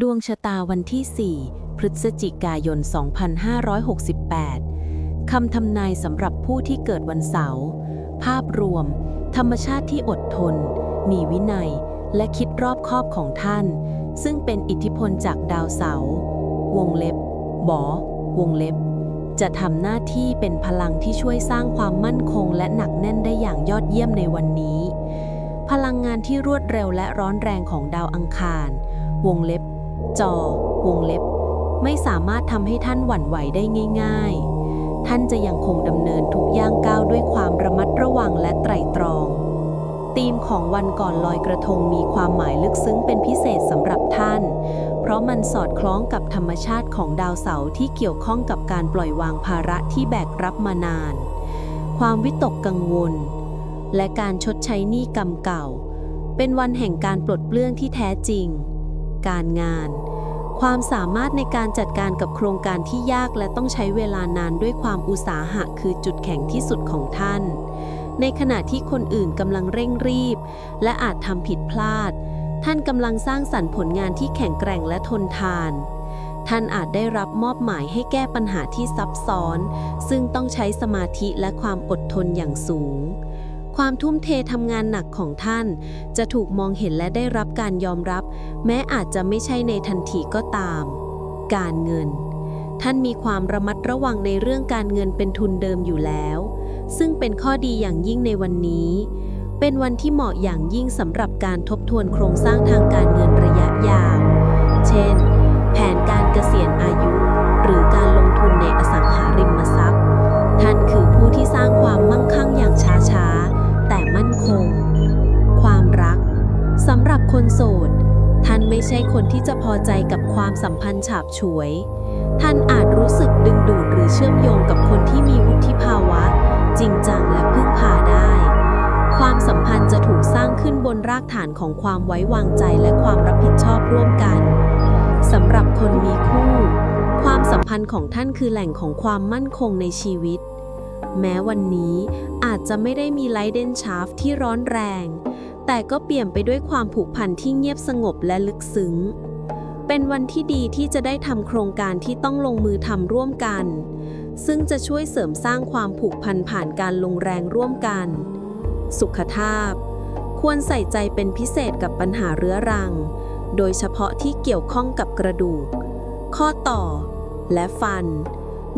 ดวงชะตาวันที่ 4 พฤศจิกายน 2568 คำทำนายสำหรับผู้ที่เกิดวันเสาร์ ภาพรวม ธรรมชาติที่อดทน มีวินัย และคิดรอบคอบของท่าน ซึ่งเป็นอิทธิพลจากดาวเสาร์ วงเล็บ บอ วงเล็บ จะทำหน้าที่เป็นพลังที่ช่วยสร้างความมั่นคง และหนักแน่นได้อย่างยอดเยี่ยมในวันนี้ พลังงานที่รวดเร็วและร้อนแรงของดาวอังคาร วงเล็บ จอ วงเล็บ ไม่สามารถทำให้ท่านหวั่นไหวได้ง่าย ๆ ท่านจะยังคงดำเนินทุกย่างก้าวด้วยความระมัดระวังและไตร่ตรองธีมของวันก่อนลอยกระทงมีความหมายลึกซึ้งเป็นพิเศษสำหรับท่าน เพราะมันสอดคล้องกับธรรมชาติของดาวเสาร์ที่เกี่ยวข้องกับการปล่อยวางภาระที่แบกรับมานาน ความวิตกกังวล และการชดใช้หนี้กรรมเก่า เป็นวันแห่งการปลดเปลื้องที่แท้จริง การงาน ความสามารถในการจัดการกับโครงการที่ยากและต้องใช้เวลานานด้วยความอุตสาหะคือจุดแข็งที่สุดของท่าน ในขณะที่คนอื่นกำลังเร่งรีบ และอาจทำผิดพลาด ท่านกำลังสร้างสรรค์ผลงานที่แข็งแกร่งและทนทานท่านอาจได้รับมอบหมายให้แก้ปัญหาที่ซับซ้อน ซึ่งต้องใช้สมาธิและความอดทนอย่างสูง ความทุ่มเททำงานหนักของท่าน จะถูกมองเห็นและได้รับการยอมรับ แม้อาจจะไม่ใช่ในทันทีก็ตาม การเงิน ท่านมีความระมัดระวังในเรื่องการเงินเป็นทุนเดิมอยู่แล้ว ซึ่งเป็นข้อดีอย่างยิ่งในวันนี้ เป็นวันที่เหมาะอย่างยิ่งสำหรับการทบทวนโครงสร้างทางการเงินระยะยาว คนโสด ท่านไม่ใช่คนที่จะพอใจกับความสัมพันธ์ฉาบฉวย ท่านอาจรู้สึกดึงดูดหรือเชื่อมโยงกับคนที่มีวุฒิภาวะ จริงจังและพึ่งพาได้ ความสัมพันธ์จะถูกสร้างขึ้นบนรากฐานของความไว้วางใจและความรับผิดชอบร่วมกันสำหรับคนมีคู่ ความสัมพันธ์ของท่านคือแหล่งของความมั่นคงในชีวิต แม้วันนี้อาจจะไม่ได้มีไลเดนชาร์ฟที่ร้อนแรง แต่ก็เปี่ยมไปด้วยความผูกพันที่เงียบสงบและลึกซึ้ง เป็นวันที่ดีที่จะได้ทำโครงการที่ต้องลงมือทำร่วมกัน ซึ่งจะช่วยเสริมสร้างความผูกพันผ่านการลงแรงร่วมกัน สุขภาพ ควรใส่ใจเป็นพิเศษกับปัญหาเรื้อรัง โดยเฉพาะที่เกี่ยวข้องกับกระดูก ข้อต่อ และฟัน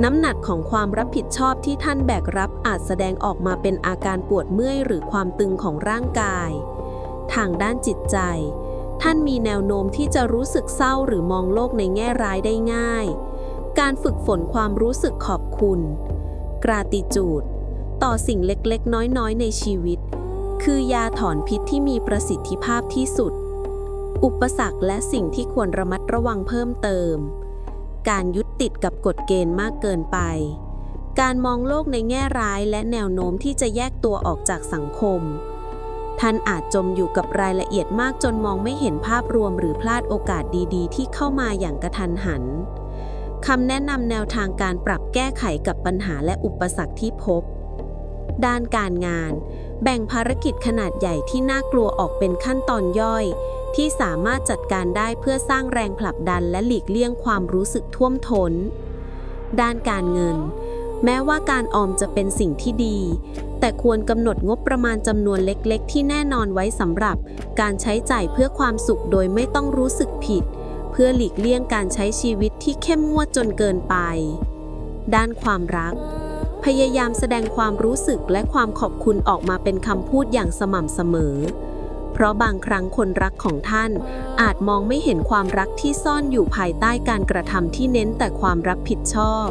น้ำหนักของความรับผิดชอบที่ท่านแบกรับอาจแสดงออกมาเป็นอาการปวดเมื่อยหรือความตึงของร่างกาย ทางด้านจิตใจ ท่านมีแนวโน้มที่จะรู้สึกเศร้าหรือมองโลกในแง่ร้ายได้ง่าย การฝึกฝนความรู้สึกขอบคุณ กราติจูด ต่อสิ่งเล็กๆ น้อยๆ ในชีวิต คือยาถอนพิษที่มีประสิทธิภาพที่สุด อุปสรรคและสิ่งที่ควรระมัดระวังเพิ่มเติม การยึดติดกับกฎเกณฑ์มากเกินไปการมองโลกในแง่ร้ายและแนวโน้มที่จะแยกตัวออกจากสังคม ท่านอาจจมอยู่กับรายละเอียดมากจนมองไม่เห็นภาพรวมหรือพลาดโอกาสดีๆ ที่เข้ามาอย่างกระทันหันคำแนะนำแนวทางการปรับแก้ไขกับปัญหาและอุปสรรคที่พบ ด้านการงาน แบ่งภารกิจขนาดใหญ่ที่น่ากลัวออกเป็นขั้นตอนย่อย ที่สามารถจัดการได้เพื่อสร้างแรงผลักดันและหลีกเลี่ยงความรู้สึกท่วมท้น ด้านการเงิน แม้ว่าการออมจะเป็นสิ่งที่ดี แต่ควรกำหนดงบประมาณจำนวนเล็กๆ ที่แน่นอนไว้สำหรับ การใช้จ่ายเพื่อความสุขโดยไม่ต้องรู้สึกผิด เพื่อหลีกเลี่ยงการใช้ชีวิตที่เข้มงวดจนเกินไป ด้านความรัก พยายามแสดงความรู้สึกและความขอบคุณออกมาเป็นคำพูดอย่างสม่ำเสมอ เพราะบางครั้งคนรักของท่าน อาจมองไม่เห็นความรักที่ซ่อนอยู่ภายใต้การกระทำที่เน้นแต่ความรับผิดชอบ